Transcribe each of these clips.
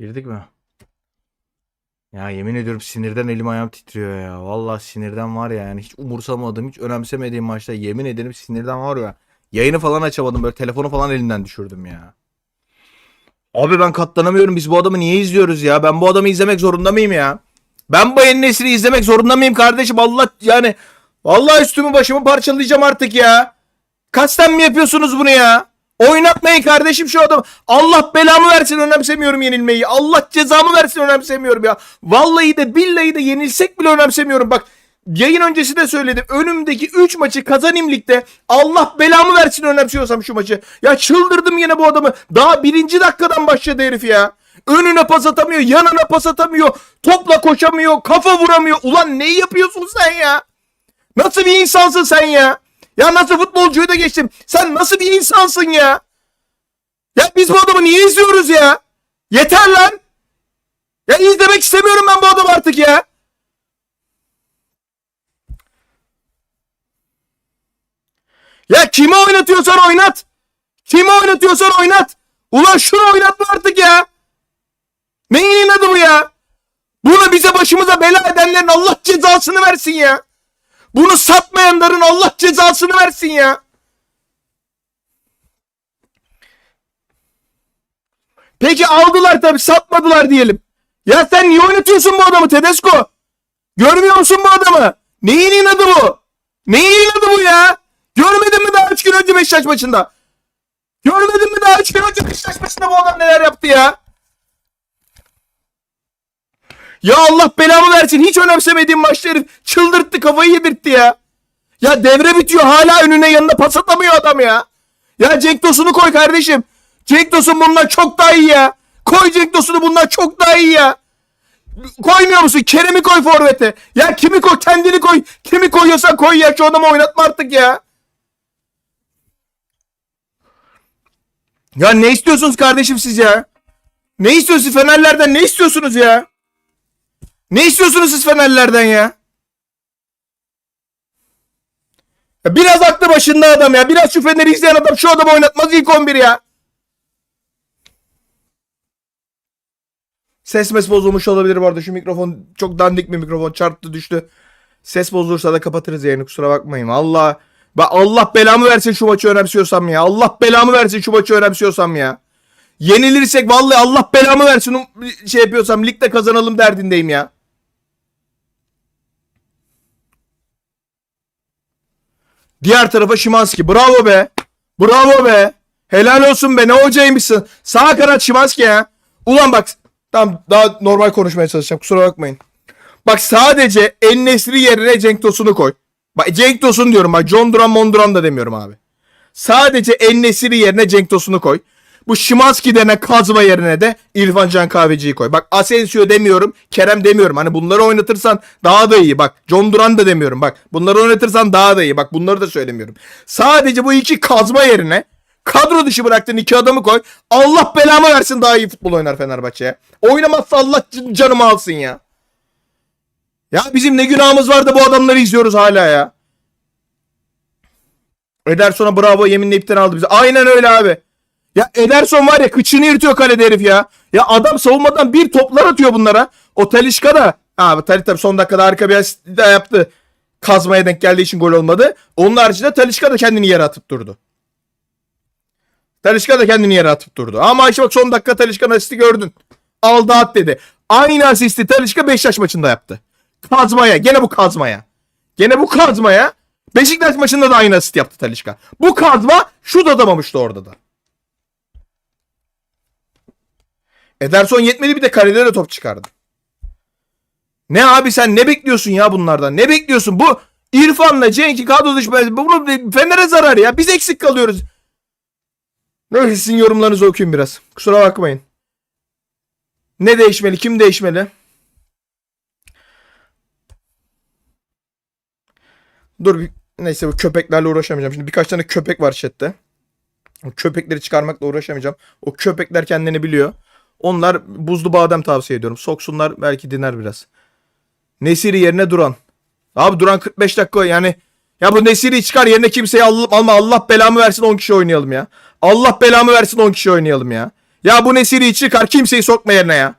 Girdik mi? Ya yemin ediyorum sinirden elim ayağım titriyor ya. Vallahi sinirden var ya yani hiç umursamadığım, hiç önemsemediğim maçta yemin ederim sinirden var ya. Yayını falan açamadım böyle telefonu falan elimden düşürdüm ya. Abi ben katlanamıyorum. Biz bu adamı niye izliyoruz ya? Ben bu adamı izlemek zorunda mıyım ya? Ben bu Nesri izlemek zorunda mıyım kardeşim? Allah yani vallahi üstümü başımı parçalayacağım artık ya. Kasten mi yapıyorsunuz bunu ya? Oynatmayın kardeşim şu adamı. Allah belamı versin önemsemiyorum yenilmeyi. Allah cezamı versin önemsemiyorum ya. Vallahi de billahi de yenilsek bile önemsemiyorum. Bak yayın öncesi de söyledim. Önümdeki 3 maçı kazanayım ligde. Allah belamı versin önemsiyorsam şu maçı. Ya çıldırdım yine bu adamı. Daha birinci dakikadan başladı herif ya. Önüne pas atamıyor, yanına pas atamıyor, topla koşamıyor, kafa vuramıyor. Ulan ne yapıyorsun sen ya? Nasıl bir insansın sen ya? Ya nasıl futbolcuyu da geçtim. Sen nasıl bir insansın ya? Ya biz bu adamı niye izliyoruz ya? Yeter lan. Ya izlemek istemiyorum ben bu adamı artık ya. Ya kimi oynatıyorsan oynat. Kimi oynatıyorsan oynat. Ulan şunu oynatma artık ya. Neyin adı bu ya? Bunu bize başımıza bela edenlerin Allah cezasını versin ya. Bunu satmayanların Allah cezasını versin ya. Peki aldılar tabi satmadılar diyelim. Ya sen niye oynatıyorsun bu adamı Tedesco? Görmüyor musun bu adamı? Neyin inadı bu? Neyin inadı bu ya? Görmedin mi daha 3 gün önce Beşiktaş maçında? Görmedin mi daha 3 gün önce Beşiktaş maçında bu adam neler yaptı ya? Ya Allah belamı versin. Hiç önemsemediğim maçta herif çıldırttı kafayı yedirtti ya. Ya devre bitiyor hala önüne yanına pas atamıyor adam ya. Ya Cenk Tosun'u koy kardeşim. Cenk Tosun bundan çok daha iyi ya. Koy Cenk Tosun'u bundan çok daha iyi ya. Koymuyor musun? Kerem'i koy forvete. Ya kimi koy? Kendini koy. Kimi koyuyorsan koy ya. Şu adamı oynatma artık ya. Ya ne istiyorsunuz kardeşim siz ya? Ne istiyorsunuz Fenerlerden? Ne istiyorsunuz ya? Ne istiyorsunuz siz Fenerlerden ya? ya? Biraz aklı başında adam ya. Biraz şu Fener'i izleyen adam şu adamı oynatmaz ilk 11 ya. Ses mes bozulmuş olabilir bu arada. Şu mikrofon çok dandik bir mikrofon. Çarptı düştü. Ses bozulursa da kapatırız yayını. Kusura bakmayın. Allah ben Allah belamı versin şu maçı önemsiyorsam ya. Allah belamı versin şu maçı önemsiyorsam ya. Yenilirsek vallahi Allah belamı versin şey yapıyorsam ligde kazanalım derdindeyim ya. Diğer tarafa Şimanski. Bravo be. Bravo be. Helal olsun be. Ne hocaymışsın. Sağ kanat Şimanski ya. Ulan bak. Tamam daha normal konuşmaya çalışacağım. Kusura bakmayın. Bak sadece Ennesri yerine Cenk Tosun'u koy. Bak Cenk Tosun diyorum. Bak John Duran Monduran da demiyorum abi. Sadece Ennesri yerine Cenk Tosun'u koy. Bu Şimanski denen kazma yerine de İrfan Can Kahveci'yi koy. Bak Asensio demiyorum, Kerem demiyorum. Hani bunları oynatırsan daha da iyi. Bak John Duran da demiyorum. Bak bunları oynatırsan daha da iyi. Bak bunları da söylemiyorum. Sadece bu iki kazma yerine kadro dışı bıraktığın iki adamı koy. Allah belamı versin daha iyi futbol oynar Fenerbahçe'ye. Oynamazsa Allah can- canımı alsın ya. Ya bizim ne günahımız var da bu adamları izliyoruz hala ya. Ederson'a bravo yeminle ipten aldı bizi. Aynen öyle abi. Ya Ederson var ya kıçını yırtıyor kalede herif ya. Ya adam savunmadan bir toplar atıyor bunlara. O Talişka da. Abi Talişka tabii son dakikada harika bir asist daha yaptı. Kazmaya denk geldiği için gol olmadı. Onun haricinde Talişka da kendini yere atıp durdu. Talişka da kendini yere atıp durdu. Ama işte bak son dakika Talişka'nın asisti gördün. Aldı at dedi. Aynı asisti Talişka Beşiktaş maçında yaptı. Kazmaya. Gene bu kazmaya. Gene bu kazmaya. Beşiktaş maçında da aynı asist yaptı Talişka. Bu kazma şut atamamıştı orada da. Ederson yetmedi bir de kalede de top çıkardı. Ne abi sen ne bekliyorsun ya bunlardan? Ne bekliyorsun? Bu İrfan'la Cenk'i kadro dışı bunu Fener'e zarar ya. Biz eksik kalıyoruz. Neyse sizin yorumlarınızı okuyayım biraz. Kusura bakmayın. Ne değişmeli? Kim değişmeli? Dur bir neyse bu köpeklerle uğraşamayacağım. Şimdi birkaç tane köpek var chatte. O köpekleri çıkarmakla uğraşamayacağım. O köpekler kendini biliyor. Onlar buzlu badem tavsiye ediyorum. Soksunlar belki diner biraz. Nesiri yerine Duran. Abi Duran 45 dakika yani. Ya bu Nesiri çıkar yerine kimseyi al- alma. Allah belamı versin 10 kişi oynayalım ya. Allah belamı versin 10 kişi oynayalım ya. Ya bu Nesiri çıkar kimseyi sokma yerine ya.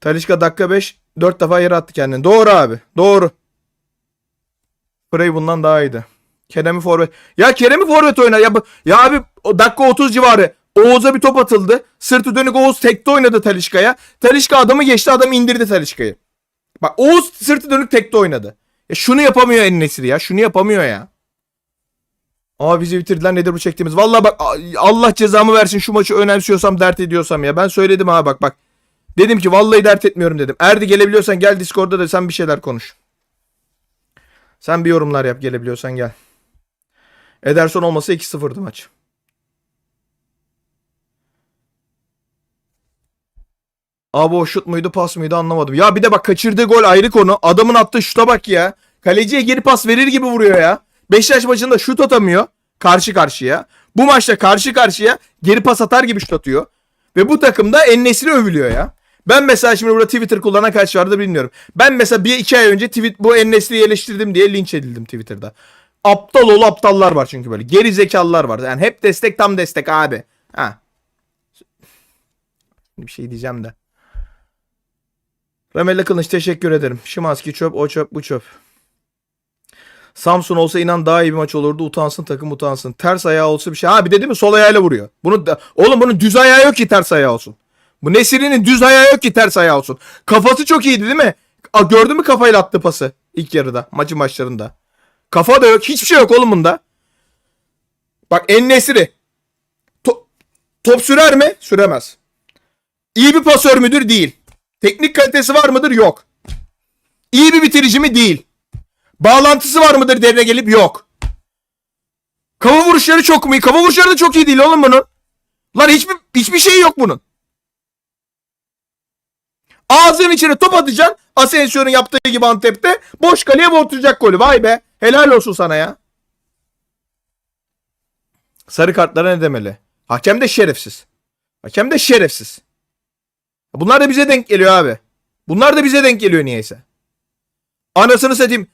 Talişka dakika 5 4 defa yere attı kendini. Doğru abi. Doğru. Frey bundan daha iyiydi. Kerem'i forvet. Ya Kerem'i forvet oyna. Ya, ya abi o dakika 30 civarı. Oğuz'a bir top atıldı. Sırtı dönük Oğuz tekte oynadı Talişka'ya. Talişka adamı geçti adam indirdi Talişka'yı. Bak Oğuz sırtı dönük tekte oynadı. Ya şunu yapamıyor en nesiri ya. Şunu yapamıyor ya. Aa bizi bitirdiler nedir bu çektiğimiz. Vallahi bak Allah cezamı versin şu maçı önemsiyorsam dert ediyorsam ya. Ben söyledim ha bak bak. Dedim ki vallahi dert etmiyorum dedim. Erdi gelebiliyorsan gel Discord'da da sen bir şeyler konuş. Sen bir yorumlar yap gelebiliyorsan gel. Ederson olmasa 2-0'dı maç. Abi o şut muydu pas mıydı anlamadım. Ya bir de bak kaçırdığı gol ayrı konu. Adamın attığı şuta bak ya. Kaleciye geri pas verir gibi vuruyor ya. Beşiktaş maçında şut atamıyor. Karşı karşıya. Bu maçta karşı karşıya geri pas atar gibi şut atıyor. Ve bu takımda Ennesiri övülüyor ya. Ben mesela şimdi burada Twitter kullanan kaç vardı bilmiyorum. Ben mesela bir iki ay önce tweet bu Ennesiri'yi eleştirdim diye linç edildim Twitter'da. Aptal oğlu aptallar var çünkü böyle. Geri zekalılar var. Yani hep destek tam destek abi. Ha. Bir şey diyeceğim de. Ramel Kılıç teşekkür ederim. Şimanski çöp, o çöp, bu çöp. Samsun olsa inan daha iyi bir maç olurdu. Utansın takım utansın. Ters ayağı olsa bir şey. Ha bir de değil mi sol ayağıyla vuruyor. Bunu da, oğlum bunun düz ayağı yok ki ters ayağı olsun. Bu Nesiri'nin düz ayağı yok ki ters ayağı olsun. Kafası çok iyiydi değil mi? A, gördün mü kafayla attığı pası ilk yarıda maçın başlarında. Kafa da yok. Hiçbir şey yok oğlum bunda. Bak en Nesiri. To- top sürer mi? Süremez. İyi bir pasör müdür? Değil. Teknik kalitesi var mıdır? Yok. İyi bir bitirici mi? Değil. Bağlantısı var mıdır derine gelip? Yok. Kafa vuruşları çok mu iyi? Kafa vuruşları da çok iyi değil oğlum bunun. Lan hiçbir, hiçbir şey yok bunun. Ağzının içine top atacaksın. Asensio'nun yaptığı gibi Antep'te. Boş kaleye vurtacak golü. Vay be. Helal olsun sana ya. Sarı kartlara ne demeli? Hakem de şerefsiz. Hakem de şerefsiz. Bunlar da bize denk geliyor abi. Bunlar da bize denk geliyor niyeyse. Anasını satayım.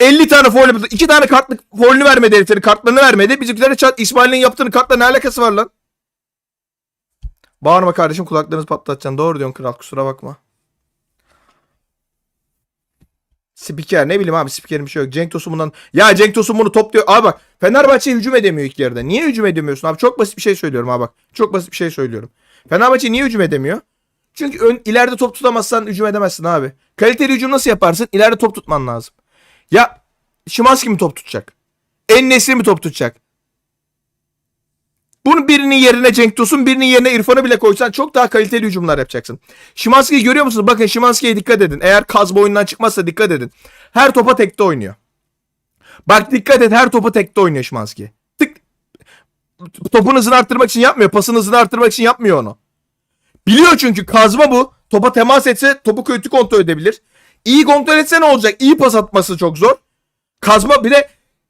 50 tane foul, 2 tane kartlık foul'ünü vermedi heriflerin kartlarını vermedi. Bizimkilere çat İsmail'in yaptığını kartla ne alakası var lan? Bağırma kardeşim kulaklarınızı patlatacaksın. Doğru diyorsun kral kusura bakma. Spiker ne bileyim abi spikerin bir şey yok. Cenk Tosun bundan. Ya Cenk Tosun bunu topluyor. Abi bak Fenerbahçe hücum edemiyor ilk yarıda. Niye hücum edemiyorsun abi? Çok basit bir şey söylüyorum abi bak. Çok basit bir şey söylüyorum. Fenerbahçe niye hücum edemiyor? Çünkü ön, ileride top tutamazsan hücum edemezsin abi. Kaliteli hücum nasıl yaparsın? İleride top tutman lazım. Ya Şimanski mi top tutacak? En mi top tutacak? Bunun birinin yerine Cenk Tosun, birinin yerine İrfan'ı bile koysan çok daha kaliteli hücumlar yapacaksın. Şimanski'yi görüyor musunuz? Bakın Şimanski'ye dikkat edin. Eğer Kazma oyundan çıkmazsa dikkat edin. Her topa tekte oynuyor. Bak dikkat et her topa tekte oynuyor Şimanski. Tık. Topun hızını arttırmak için yapmıyor. Pasın hızını arttırmak için yapmıyor onu. Biliyor çünkü kazma bu. Topa temas etse topu kötü kontrol edebilir. İyi kontrol etse ne olacak? İyi pas atması çok zor. Kazma bir de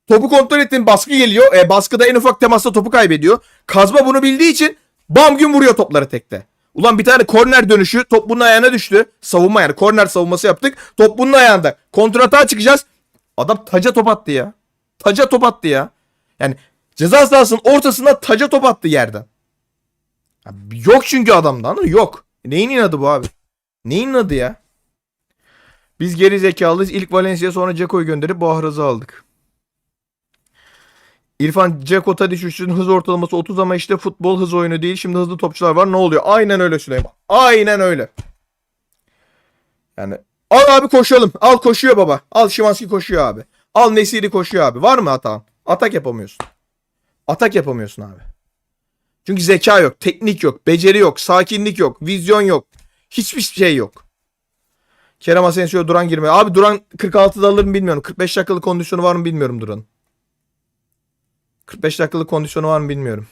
topu kontrol ettiğin baskı geliyor. E, baskıda en ufak temasta topu kaybediyor. Kazma bunu bildiği için bam gün vuruyor topları tekte. Ulan bir tane korner dönüşü top bunun ayağına düştü. Savunma yani korner savunması yaptık. Top bunun ayağında. Kontratağa çıkacağız. Adam taca top attı ya. Taca top attı ya. Yani ceza sahasının ortasında taca top attı yerden. Yok çünkü adamda anladın mı? Yok. Neyin inadı bu abi? Neyin inadı ya? Biz geri zekalıyız. İlk Valencia sonra Ceko'yu gönderip Boğaz'ı aldık. İrfan Ceko Tadiç üçlünün hız ortalaması 30 ama işte futbol hız oyunu değil. Şimdi hızlı topçular var. Ne oluyor? Aynen öyle Süleyman. Aynen öyle. Yani al abi koşalım. Al koşuyor baba. Al Şimanski koşuyor abi. Al Nesiri koşuyor abi. Var mı hatan? Atak yapamıyorsun. Atak yapamıyorsun abi. Çünkü zeka yok, teknik yok, beceri yok, sakinlik yok, vizyon yok. Hiçbir şey yok. Kerem Asensio Duran girmiyor. Abi Duran 46'da alır mı bilmiyorum. 45 dakikalık kondisyonu var mı bilmiyorum Duran'ın. 45 dakikalık kondisyonu var mı bilmiyorum.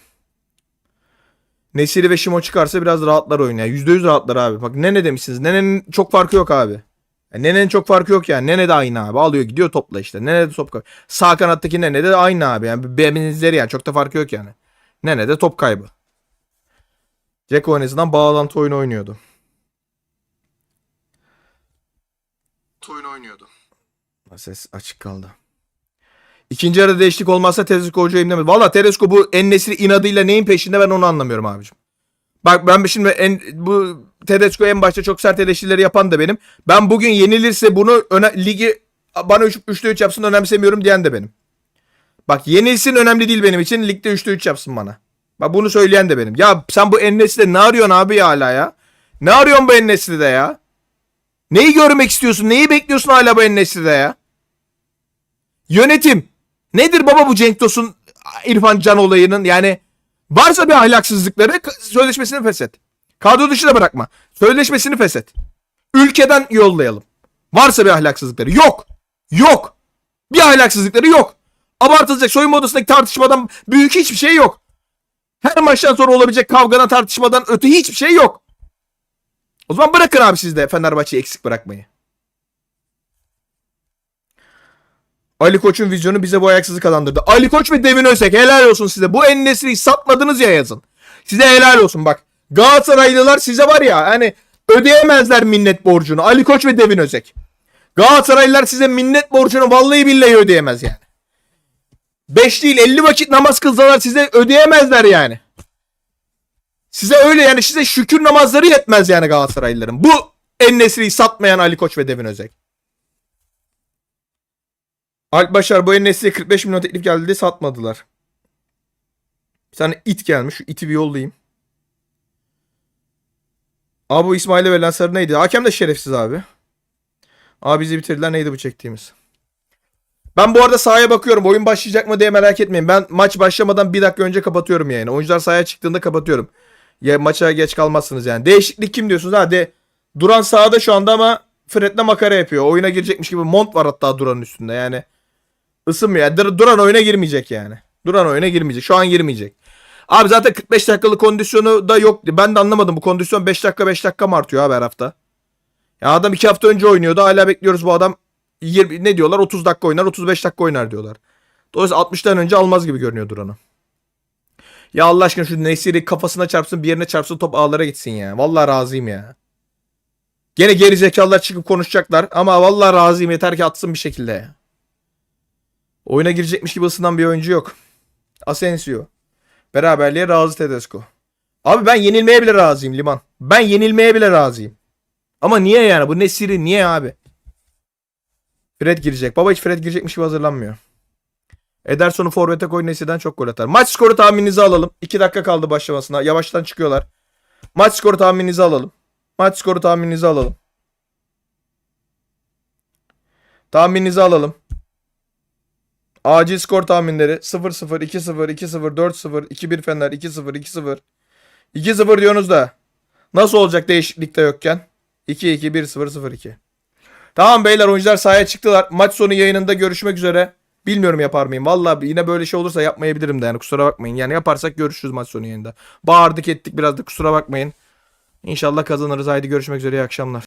Nesiri ve Şimo çıkarsa biraz rahatlar oyuna. %100 rahatlar abi. Bak Nene demişsiniz. Nene'nin çok farkı yok abi. Yani Nene'nin çok farkı yok yani. Nene de aynı abi. Alıyor gidiyor topla işte. Nene de top kaybı. Sağ kanattaki Nene de aynı abi. Yani benzeri yani. Çok da farkı yok yani. Nene de top kaybı. Jack en azından bağlantı oyunu oynuyordu. Oyun oynuyordu. Ses açık kaldı. İkinci yarıda değişiklik olmazsa Tedesco hocayım demedi. Valla Tedesco bu Ennesiri inadıyla neyin peşinde ben onu anlamıyorum abicim. Bak ben şimdi en, bu Tedesco en başta çok sert eleştirileri yapan da benim. Ben bugün yenilirse bunu öne, ligi bana 3'te 3 yapsın önemsemiyorum diyen de benim. Bak yenilsin önemli değil benim için. Ligde 3'te 3 yapsın bana. Bak bunu söyleyen de benim. Ya sen bu Ennesli'de ne arıyorsun abi ya hala ya? Ne arıyorsun bu Ennesli'de ya? Neyi görmek istiyorsun? Neyi bekliyorsun hala bu Ennesli'de ya? Yönetim. Nedir baba bu Cenk Tosun İrfan Can olayının? Yani varsa bir ahlaksızlıkları sözleşmesini feshet. Kadro dışına bırakma. Sözleşmesini feshet. Ülkeden yollayalım. Varsa bir ahlaksızlıkları. Yok. Yok. Bir ahlaksızlıkları yok. Abartılacak soyunma odasındaki tartışmadan büyük hiçbir şey yok. Her maçtan sonra olabilecek kavgadan tartışmadan öte hiçbir şey yok. O zaman bırakın abi siz de Fenerbahçe'yi eksik bırakmayı. Ali Koç'un vizyonu bize bu ayaksızı kazandırdı. Ali Koç ve Devin Özek helal olsun size. Bu Ennesri'yi satmadınız ya yazın. Size helal olsun bak. Galatasaraylılar size var ya hani ödeyemezler minnet borcunu. Ali Koç ve Devin Özek. Galatasaraylılar size minnet borcunu vallahi billahi ödeyemez yani. 5 değil 50 vakit namaz kılsalar size ödeyemezler yani. Size öyle yani size şükür namazları yetmez yani Galatasaraylıların. Bu Ennesri'yi satmayan Ali Koç ve Devin Özek. Alp Başar bu Ennesri'ye 45 milyon teklif geldi satmadılar. Bir tane it gelmiş. Şu iti bir yollayayım. Abi bu İsmail'e verilen sarı neydi? Hakem de şerefsiz abi. Abi bizi bitirdiler. Neydi bu çektiğimiz? Ben bu arada sahaya bakıyorum. Oyun başlayacak mı diye merak etmeyin. Ben maç başlamadan bir dakika önce kapatıyorum yayını. Oyuncular sahaya çıktığında kapatıyorum. Ya maça geç kalmazsınız yani. Değişiklik kim diyorsunuz? Ha de Duran sahada şu anda ama Fred'le makara yapıyor. Oyuna girecekmiş gibi mont var hatta Duran'ın üstünde yani. Isınmıyor. Dur- Duran oyuna girmeyecek yani. Duran oyuna girmeyecek. Şu an girmeyecek. Abi zaten 45 dakikalık kondisyonu da yok. Ben de anlamadım. Bu kondisyon 5 dakika 5 dakika mı artıyor abi her hafta? Ya adam 2 hafta önce oynuyordu. Hala bekliyoruz bu adam 20, ne diyorlar 30 dakika oynar 35 dakika oynar diyorlar. Dolayısıyla 60'tan önce almaz gibi görünüyor Duran'ı. Ya Allah aşkına şu Nesiri kafasına çarpsın bir yerine çarpsın top ağlara gitsin ya. Vallahi razıyım ya. Gene geri zekalılar çıkıp konuşacaklar ama vallahi razıyım yeter ki atsın bir şekilde ya. Oyuna girecekmiş gibi ısınan bir oyuncu yok. Asensio. Beraberliğe razı Tedesco. Abi ben yenilmeye bile razıyım Liman. Ben yenilmeye bile razıyım. Ama niye yani? Bu Nesiri niye abi? Fred girecek. Baba hiç Fred girecekmiş gibi hazırlanmıyor. Ederson'u forvete koy Nesir'den çok gol atar. Maç skoru tahmininizi alalım. 2 dakika kaldı başlamasına. Yavaştan çıkıyorlar. Maç skoru tahmininizi alalım. Maç skoru tahmininizi alalım. Tahmininizi alalım. Acil skor tahminleri 0-0, 2-0, 2-0, 4-0, 2-1 Fener, 2-0, 2-0. 2-0 diyorsunuz da nasıl olacak değişiklikte yokken? 2-2, 1-0, 0-2. Tamam beyler oyuncular sahaya çıktılar. Maç sonu yayınında görüşmek üzere. Bilmiyorum yapar mıyım. Vallahi yine böyle şey olursa yapmayabilirim de yani kusura bakmayın. Yani yaparsak görüşürüz maç sonu yayında. Bağırdık ettik biraz da kusura bakmayın. İnşallah kazanırız. Haydi görüşmek üzere iyi akşamlar.